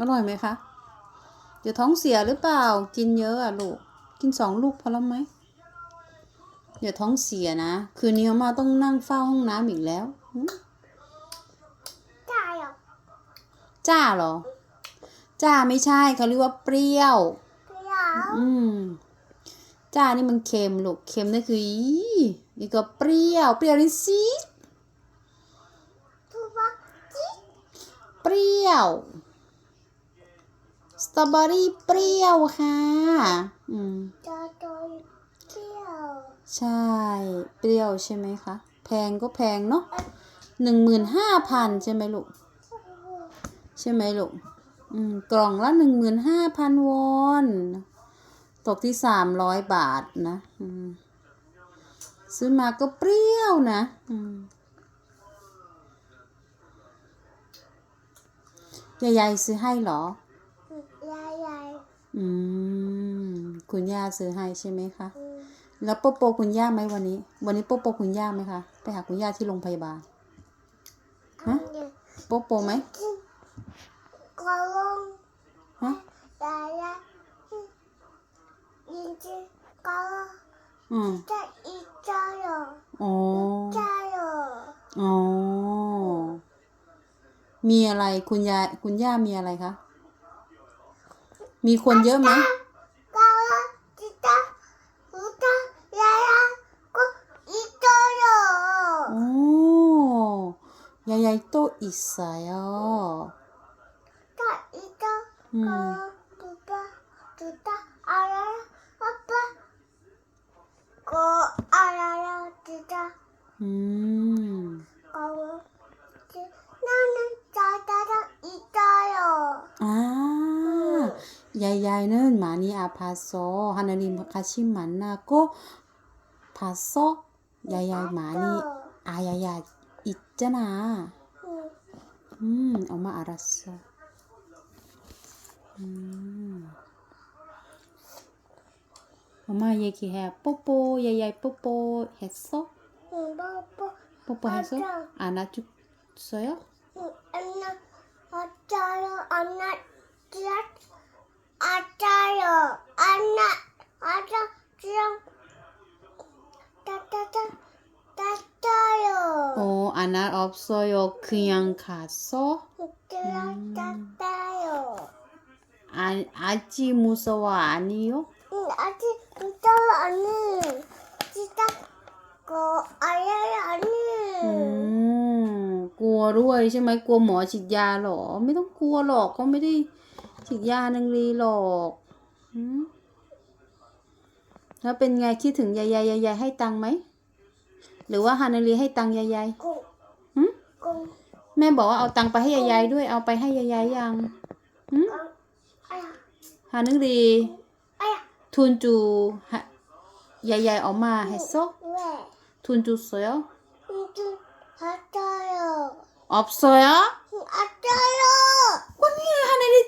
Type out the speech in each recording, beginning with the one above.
อร่อยไหมคะ เดี๋ยวท้องเสียหรือเปล่า กินเยอะอะลูก กินสองลูกพอแล้วไหม เดี๋ยวท้องเสียนะ คืนนี้อามาต้องนั่งเฝ้าห้องน้ำอีกแล้วหึจ่ายเหรอ จ้าเหรอ จ้าไม่ใช่เขาเรียกว่าเปรี้ยว เปรี้ยว อืมจ้านี่มันเค็มลูก เค็มนั่นคืออีนี่ก็เปรี้ยว เปรี้ยวนี่สิถูกปะจิ๊ก เปรี้ยว สตรอเบอรี่เปรี้ยวค่ะ อืมจอโดยเปรี้ยว ใช่ เปรี้ยวใช่ไหมคะ แพงก็แพงเนาะหนึ่งหมื่นห้าพันใช่ไหมลูก ใช่ไหมลูก อืม กล่องละหนึ่งหมื่นห้าพันวอนตกที่สามร้อยบาทนะ อืม ซื้อมาก็เปรี้ยวนะ อืม ยายๆซื้อให้เหรอ ยายยายอืม คุณย่าซื้อให้ใช่ไหมคะ อืมแล้วโปโปคุณย่าไหมวันนี้ วันนี้โปโปคุณย่าไหมคะ ไปหาคุณย่าที่โรงพยาบาล ฮะ อันนี้โปโปไหมจิ๊กกระลงฮะ ยายยายยิงจิ๊กกระลงอืมจะอีจ้าเหรออ๋อ จ้าเหรออ๋อ มีอะไรคุณยายคุณย่ามีอะไรคะ มีคนเยอะไหมกระลงจิ๊กจ้าหูจ้ายายยายก็อีจ้าเหรอโอ้ยายายโตอิสายอะจ้าอีจ้าอืกระมลงตุ๊ตาตุ๊ตาอะไรป๊าป๊าก็อะไรจิ๊กจ้า อืม ก็นั่นนั่นจ้าจ้าจ้าอีจ้าเหรอ อ่ายายยายเนิ่นมานี่อาพาโซฮานาริมคาชิมันนาโกพาโซยายยายมานี่อายายาอิจนาอืมอืมเอามาอารัสอืม เอามาเยกิแฮปโปยายยายปโปเฮสโซ อืมป๊าป๊า ปโปเฮสโซอานาจุโซโย อันนั้นอาจารย์อันนั้นจัดอาจารย์อันนั้นอาจารย์จังตาตาตาตาตาโย โออานาออฟโซโยคืยังคาโซ ตาตาตาโย อาอาจิมุสวาอานิโย อืมอาทิตย์อันนี้จิตาก็อะไรอันนี้ อืมกลัวด้วยใช่ไหมกลัวหมอฉีดยาเหรอ ไม่ต้องกลัวหรอกเขาไม่ได้ ฉีดยานังรีหรอกอืมแล้วเป็นไงคิดถึงยายยายยายยายให้ตังค์ไหม หรือว่าฮานารีให้ตังค์ยายยายกุ้งหึกุ้งแม่บอกว่าเอาตังค์ไปให้ยายยายด้วย เอาไปให้ยายยายยังหึกุ้งอะไรฮานารีอะไรทุนจูฮะยายยายออกมาให้โซเว้ยทุนจูโซยจิอาจารย์ออบโซย อาจารย์ ก็นี่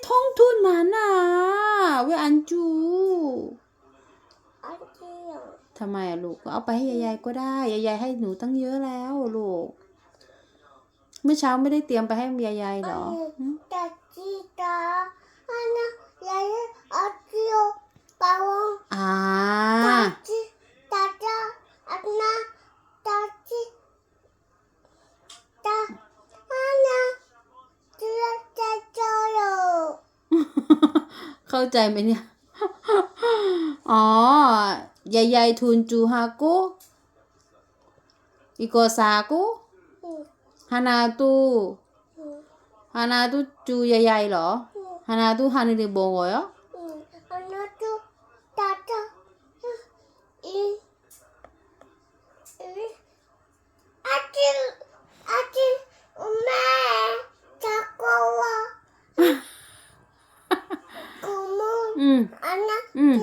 ไงฮานารีท่องทุนมาน่ะเวอันจูอาจารย์ทำไมอะลูกก็เอาไปให้ยายๆก็ได้ยายๆให้หนูตั้งเยอะแล้วลูก เมื่อเช้าไม่ได้เตรียมไปให้ยายๆเหรอ หึตาจิตาอันนั้นยายอาจารย์ปาวง อ่า ตาจิตาตาอันนั้นตาจิตาอันนั้นเจ้าเจ้าเจ้าโย เข้าใจไหมเนี่ย อ๋อ ยายยายทุนจูฮากุอีโกซากุฮานาตูฮานาตูจูยายยายเหรอฮานาตูฮานิริโบงเหรอ 嗯。嗯。